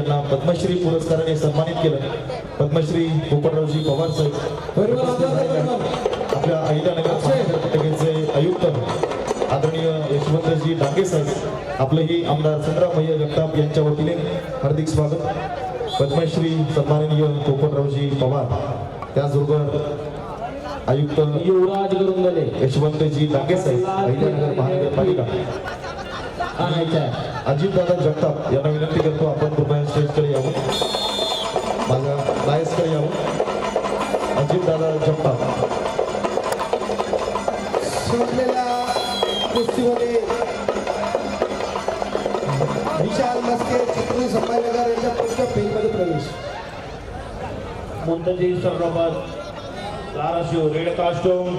ज्यांना पद्मश्री पुरस्काराने सन्मानित केलं. पद्मश्री पोपटरावजी पवार साहेब. आपल्या अहिल्यानगर आयुक्त आदरणीय यशवंतजी डांगे साहेब. आपलंही आमदार संग्रामय्य जगताप यांच्या वतीने हार्दिक स्वागत. पद्मश्री सन्माननीय पोपटरावजी पवार. त्याचबरोबर आयुक्त युवराज गुरुंगले यशवंतजी डांगे साहेब अहिल्यानगर महानगरपालिका. आणायचा आहे अजितदादा जगताप यांना विनंती करतो आपण कृपया स्टेजकडे यावं माझ्या बायसकडे यावं अजितदादा जगताप. संपलेल्या कुस्तीमध्ये विशाल मस्के छत्रपती संभाजीनगर यांच्या पुढच्या फेरीमध्ये प्रवेश. मुंतजी सरनोबत धाराशिव रेड कास्टूम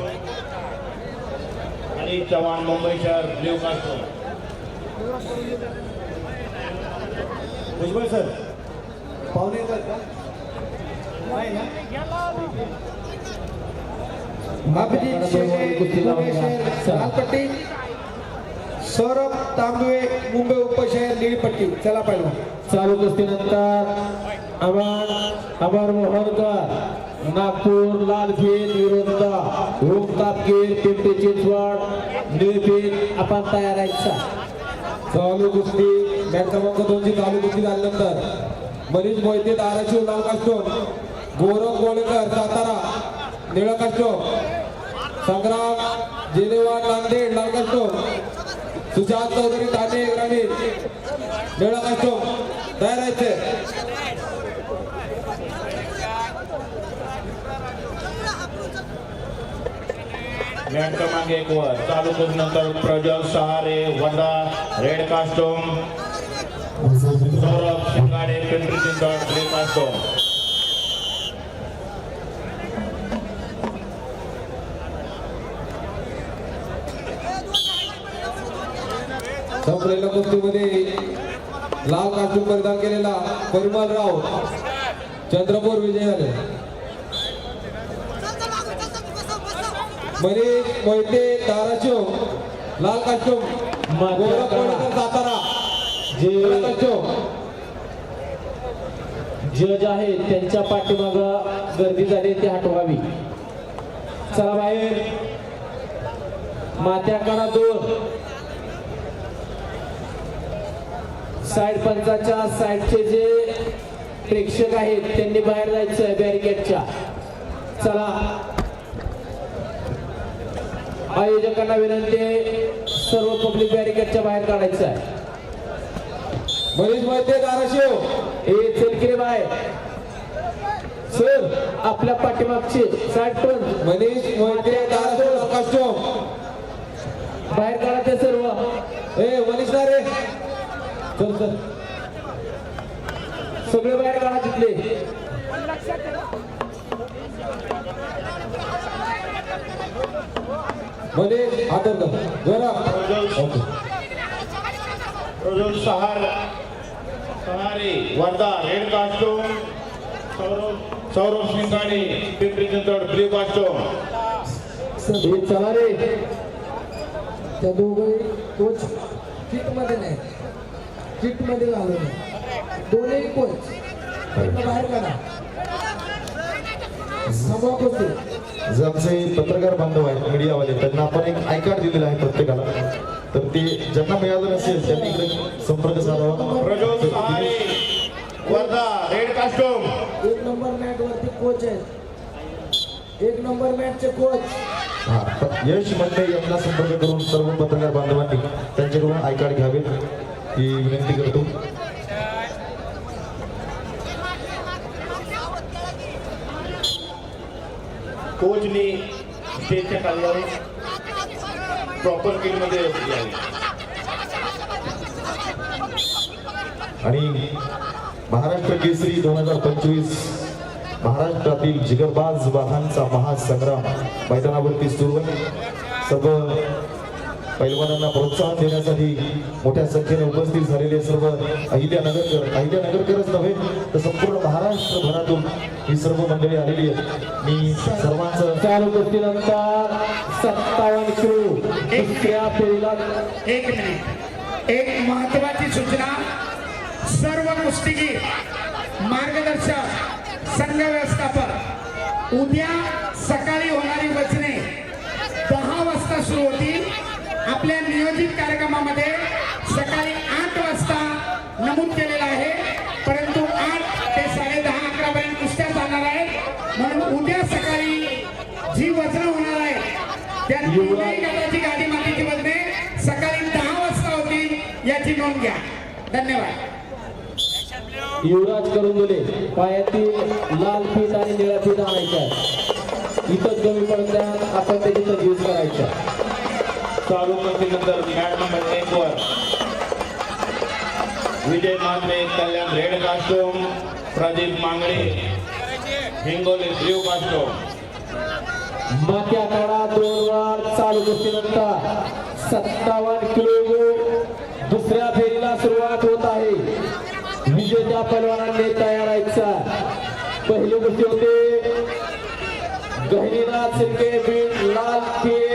आणि चव्हाण मुंबई शहर ब्ल्यू कास्टूम भुजबळ सर पाहुणे येतात का? नाही ना लालपट्टी सौरभ तांबवे मुंबई उपशहर निळपट्टी. चला पहिला. चालू कुस्तीनंतर अमर अमर मोहनकर नागपूर लालफीत विरुद्ध ओम तापकीर पिंपरी चिंचवड निळफीत आपण तयार आहे चालू कुस्ती. मॅच क्रमांक दोनची चालू कुस्ती झाल्यानंतर मनीष मोहिते धाराशिव लाल कास्टोम गौरव गोळेकर सातारा. निळा कास्टोम संग्राम जिनेवा नांदेड लाल कास्टोम सुशांत चौधरी ठाणे ग्रामीण. निळा कास्टोम तयार आहे मॅट क्रमांक एक वर. चालू करून नंतर प्रज्वल सहारे वंदा red costume. Saurabh Shingade Pimpri Chinchwad grey costume. संपलेल्या कुस्तीमध्ये लाल कास्टूम परिधान केलेला परिमल राव चंद्रपूर विजय झाले बरे मोहिते धाराशिव लाल कास्टूम गौरव कोळेकर सातारा जे जज आहेत त्यांच्या पाठीमाग गर्दी झाली ती हटवावी. चला बाहेर. मात्याकडा दोन साईड पंचाच्या साईडचे जे प्रेक्षक आहेत त्यांनी बाहेर जायचं बॅरिकेडच्या चला. आयोजकांना विनंती आहे सर्व पब्लिक बॅरिकेडच्या बाहेर काढायचं आहे. मनीष मोहिते धाराशिव. ए चलकिरे बाय सर आपल्या पाठीमागचे साईड पण मनीष मोहिते धाराशिव कास्टूम बाहेर काढा ते सर्व. ए मनीष ना रे. चल चल. सगळे बाहेर काढा तिथले. मनीष हातर जरा. प्रज्वल प्रज्वल सहार. Sahare Wardha red costume. Saurabh Saurabh Shingade Pimpri Chinchwad blue costume. चला रे त्या दोघे कोच किटमध्ये नाही. किटमध्ये घालू नये दोन्ही कोच. बाहेर काढा. समोर कुस्ती जे आमचे पत्रकार बांधव आहेत मीडियावाले त्यांना आपण एक आय कार्ड दिलेलं आहे प्रत्येकाला. तर ते ज्यांना मिळालं नसेल त्यांनी इकडे संपर्क साधावा. Prajwal Sahare Wardha red costume. एक नंबर मॅच वरती कोच आहेत. एक नंबर मॅचचे कोच. हा यश मंडे यांना संपर्क करून सर्व पत्रकार बांधवांनी त्यांच्याकडून आय कार्ड घ्यावे ही विनंती करतो. कोचनी स्टेजच्या खाली प्रॉपर किटमध्ये आणि महाराष्ट्र केसरी दोन हजार पंचवीस महाराष्ट्रातील जिगरबाज वाघांचा महासंग्राम मैदानावरती सुरू सर्व पैलवानांना प्रोत्साहन देण्यासाठी मोठ्या संख्येने उपस्थित झालेले सर्व अहिल्यानगरकर अहिल्यानगरकरच नव्हे तर संपूर्ण महाराष्ट्रभरातून ही सर्व मंडळी आलेली आहेत. मी सर्वांचं चालू गोष्टीनंतर सत्तावन्न किलो दुसऱ्या फेरीला एक मिनिट. एक महत्वाची सूचना. सर्व कुस्तीगीर मार्गदर्शक संघ व्यवस्थापक उद्या सकाळी होणारी वचने दहा वाजता सुरू होतील. नियोजित कार्यक्रमामध्ये सकाळी आठ वाजता नमूद केलेलं आहे. परंतु आठ ते साडे दहा अकरा पर्यंत कुस्त्या चालणार आहेत. म्हणून उद्या सकाळी जी वजन होणार आहे त्या गटाची गाडी मातीची वजने सकाळी दहा वाजता होतील याची नोंद घ्या. धन्यवाद. युवराज करून दिले पायातील लाल फीत आणि निळ्या फीत आणायच्या इथं कमी पडत्या आपण त्याची तजवीज करायच्या चालू कुस्तीनंतर मॅच नंबर एक वर. Vijay Mangane Kalyan red costume Pradeep Mangane Hingoli blue costume माथ्या काढा दोन वार चालू कुस्तीनंतर सत्तावन्न किलो दुसऱ्या फेरीला सुरुवात होत आहे. विजेत्या पैलवानांनी तयार व्हायचा पहिली गोष्टी होते गहिनीनाथ सिंगे बीट लाल के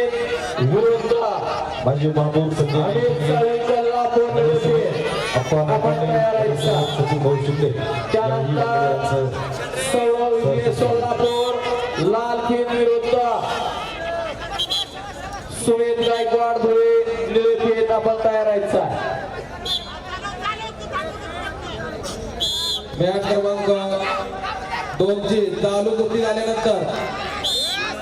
त्यानंतर सौरव विजय सोलापूर लाल खेत विरुद्ध सुमेध गायकवाड धुळे निळे खेत आपण तयार व्हायचा मॅच क्रमांक दोनची चालू झाल्यानंतर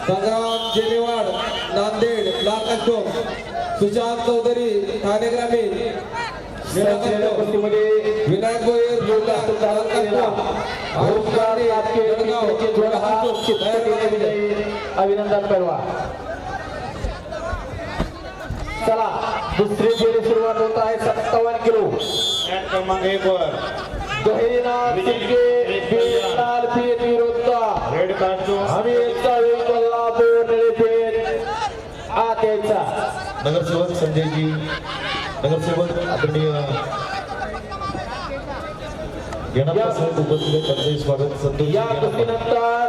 संग्राम जेनेवाड नांदेड लाल सुशांत चौधरी ठाणे ग्रामीण. विनायक हा विजयी अभिनंदन करवा चला दुसरी फेरी सुरुवात होत आहे. सत्तावन्न किलो. क्रमांक एक वर. शिंदे बीड लाल फेत विरुद्ध रेड कास्टोम अमित चाळी कोल्हापूर निळे आत यायचा नगरसेवक संजयजी नगरसेवक आदरणीय येणारा उपस्थित स्वागत. संतोष या गोष्टीनंतर